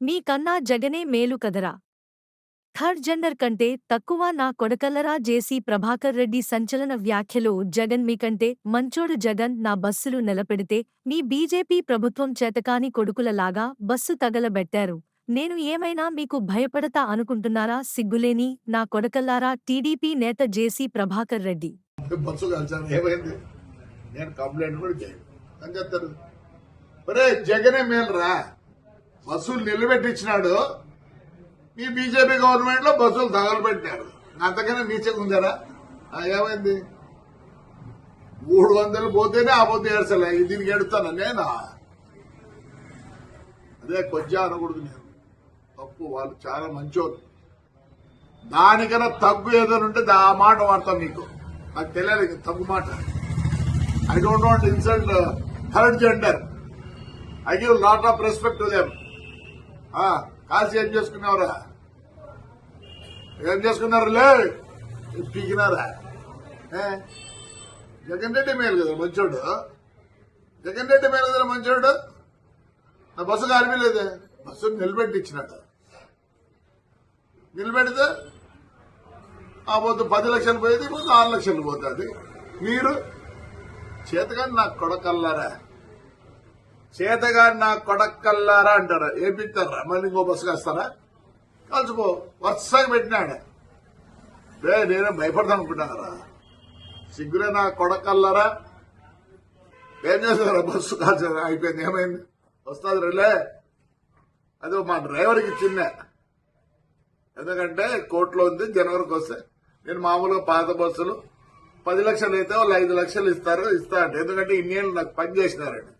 మీకన్నా జగనే మేలు కదరా. థర్డ్ జెండర్ కంటే తక్కువ నా కొడకల్లరా జేసీ ప్రభాకర్ రెడ్డి సంచలన వ్యాఖ్యలో జగన్ మీకంటే మంచోడు జగన్ నా బస్సులు నిలబెడితే మీ బీజేపీ ప్రభుత్వం చేతకాని కొడుకులలాగా బస్సు తగలబెట్టారు. నేను ఏమైనా మీకు భయపడతా అనుకుంటున్నారా? సిగ్గులేని నా కొడకల్లారా టీడీపీ నేత జేసీ ప్రభాకర్ రెడ్డి. నేను కంప్లైంట్ కూడా చేయను. జగనే బస్సులు నిలబెట్టించినాడు. మీ బీజేపీ గవర్నమెంట్లో బస్సులు తగలబెట్టినాడు. అంతకన్నా నీచగా ఉందరా? ఏమైంది? మూడు వందలు పోతేనే ఆ పొద్దు ఏడ్చలే. దీనికి ఎడుతాను నేను? అదే కొద్దిగా అనకూడదు నేను. తప్పు వాళ్ళు చాలా మంచోళ్ళు. దానికన్నా తగ్గు ఏదైనా ఉంటే దా- ఆ మాట వాడతాం మీకు. నాకు తెలియదు తగ్గు మాట. I don't want insult third gender I give lot of respect to them కాల్సి ఏం చేసుకున్నావురా? ఏం చేసుకున్నారు లే పీకినారా జగన్ రెడ్డి మేలు కదా మంచోడు. జగన్ రెడ్డి మేలు కదా మంచోడు? నా బస్సు కాలిపోలేదే బస్సు నిలబెట్టి నిలబెడితే ఆ పొద్దు పది లక్షలు పోయేది ఈ ఆరు లక్షలు పోతుంది. మీరు చేతగాని నాకు కొడకల్లారా? చేతగాని నా కొడకల్లారా అంటారా. ఏపిస్తారా? మళ్ళీ ఇంకో బస్సు కాస్తారా? కలిసిపో వరుసగా పెట్టినాడు రే నేనే భయపడతాను అనుకుంటున్నారా? సిగ్గులే నా కొడకల్లారా ఏం చేస్తారా బస్సు కాల్చారా అయిపోయింది. ఏమైంది? వస్తుంది రిలే. అది మా డ్రైవర్కి ఇచ్చిందే. ఎందుకంటే కోర్టులో ఉంది జనవరికి వస్తే నేను మామూలుగా పాత బస్సులు పది లక్షలు అయితే వాళ్ళు ఐదు లక్షలు ఇస్తారు ఇస్తా అంటే. ఎందుకంటే ఇన్నేళ్ళు నాకు పని చేసినారండి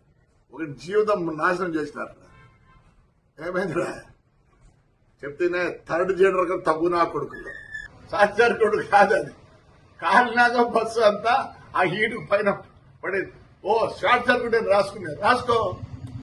ఒక జీవితం నాశనం చేసినారు. ఏమైందిరా చెప్తేనే థర్డ్ జనరేషన్ తగ్గు నా కొడుకులు. సార్ కొడుకు కాదు అది కాలినాక బస్సు అంతా ఆ హీటు పైన పడేది. ఓ షార్ట్ సర్క్యూట్ అని రాసుకునే రాసుకో.